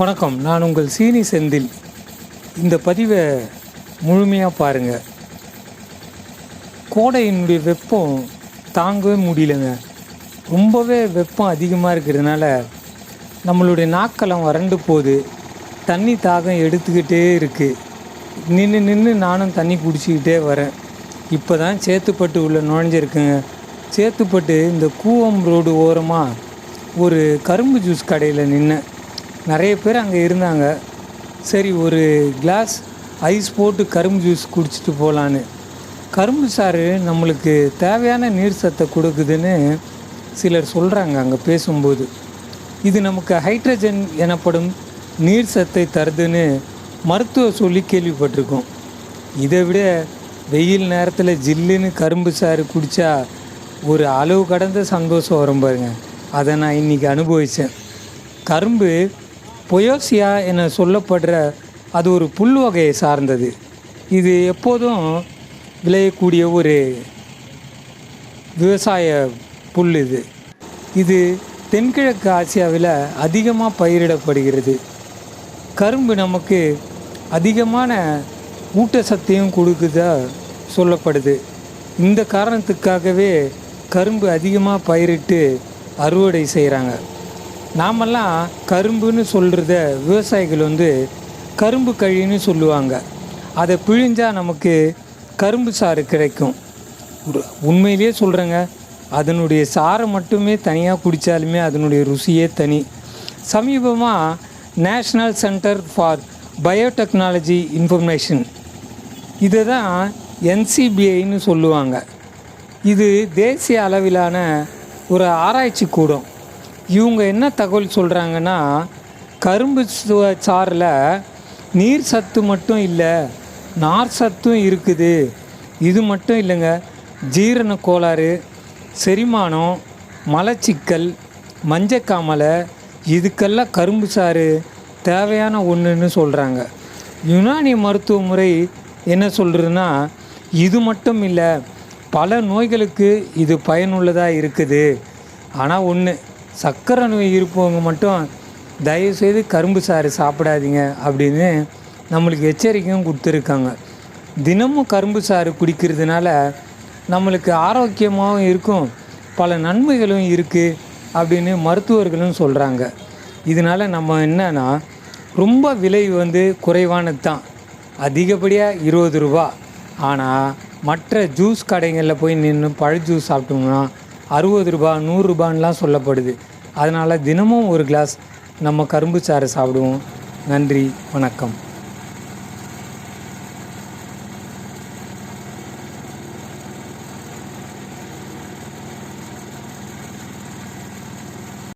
வணக்கம். நான் உங்கள் சீனி செந்தில். இந்த பதிவை முழுமையாக பாருங்கள் கோடையினுடைய வெப்பம் தாங்கவே முடியலங்க. ரொம்பவே வெப்பம் அதிகமாக இருக்கிறதுனால நம்மளுடைய நாக்கெல்லாம் வறண்டு போகுது. தண்ணி தாகம் எடுத்துக்கிட்டே இருக்குது நின்று நின்று நானும் தண்ணி குடிச்சிக்கிட்டே வரேன். இப்போ தான் சேத்துப்பட்டு உள்ள நுழைஞ்சிருக்குங்க. சேத்துப்பட்டு இந்த கூவம் ரோடு ஓரமாக ஒரு கரும்பு ஜூஸ் கடையில் நின்னேன். நிறைய பேர் அங்கே இருந்தாங்க. சரி ஒரு கிளாஸ் ஐஸ் போட்டு கரும்பு ஜூஸ் குடிச்சிட்டு போகலான்னு கரும்பு சாறு நம்மளுக்கு தேவையான நீர் சத்தை கொடுக்குதுன்னு சிலர் சொல்கிறாங்க அங்கே பேசும்போது. இது நமக்கு ஹைட்ரஜன் எனப்படும் நீர் சத்தை தருதுன்னு மருத்துவ சொல்லி கேள்விப்பட்டிருக்கோம். இதை விட வெயில் நேரத்தில் ஜில்லுன்னு கரும்பு சாறு குடித்தா ஒரு அளவு கடந்த சந்தோஷம் வரும் பாருங்க. அதை நான் இன்றைக்கி அனுபவித்தேன் கரும்பு பொயோசியா என சொல்லப்படுற அது ஒரு புல் வகையை சார்ந்தது. இது எப்போதும் விளையக்கூடிய ஒரு விவசாய புல் இது. இது தென்கிழக்கு ஆசியாவில் அதிகமாக பயிரிடப்படுகிறது. கரும்பு நமக்கு அதிகமான ஊட்டச்சத்தையும் கொடுக்குதா சொல்லப்படுது. இந்த காரணத்துக்காகவே கரும்பு அதிகமாக பயிரிட்டு அறுவடை செய்கிறாங்க நாமெல்லாம் கரும்புன்னு சொல்கிறத விவசாயிகள் வந்து கரும்பு கழின்னு சொல்லுவாங்க. அதை பிழிஞ்சால் நமக்கு கரும்பு சாறு கிடைக்கும். உண்மையிலேயே சொல்கிறேங்க அதனுடைய சாறை மட்டுமே தனியாக குடித்தாலுமே அதனுடைய ருசியே தனி. சமீபமாக national centre for biotechnology information. இதை தான் என்சிபிஐன்னு சொல்லுவாங்க. இது தேசிய அளவிலான ஒரு ஆராய்ச்சி கூடம். இவங்க என்ன தகவல் சொல்கிறாங்கன்னா கரும்பு சு- சாறில் நீர் சத்து மட்டும் இல்லை நார் சத்தும் இருக்குது. இது மட்டும் இல்லைங்க. ஜீரண கோளாறு செரிமானம் மலச்சிக்கல் மஞ்சக்காமலை இதுக்கெல்லாம் கரும்பு சாறு தேவையான ஒன்றுன்னு சொல்கிறாங்க யுனானி மருத்துவ முறை என்ன சொல்கிறதுன்னா இது மட்டும் இல்லை பல நோய்களுக்கு இது பயனுள்ளதாக இருக்குது. ஆனால் ஒன்று சர்க்கரை நோய் இருப்பவங்க மட்டும் தயவுசெய்து கரும்பு சாறு சாப்பிடாதீங்க அப்படின்னு நம்மளுக்கு எச்சரிக்கையும் கொடுத்துருக்காங்க. தினமும் கரும்பு சாறு குடிக்கிறதுனால நம்மளுக்கு ஆரோக்கியமாகவும் இருக்கும் பல நன்மைகளும் இருக்குது அப்படின்னு மருத்துவர்களும் சொல்கிறாங்க இதனால் நம்ம என்னன்னா ரொம்ப விலை வந்து குறைவானது தான். அதிகப்படியாக இருபது ரூபா. ஆனால் மற்ற ஜூஸ் கடைகளில் போய் நின்று பழ ஜூஸ் சாப்பிட்டோம்னா அறுபது ரூபா நூறுரூபான்லாம் சொல்லப்படுது. அதனால் தினமும் ஒரு கிளாஸ் நம்ம கரும்பு சாறு சாப்பிடுவோம். நன்றி வணக்கம்.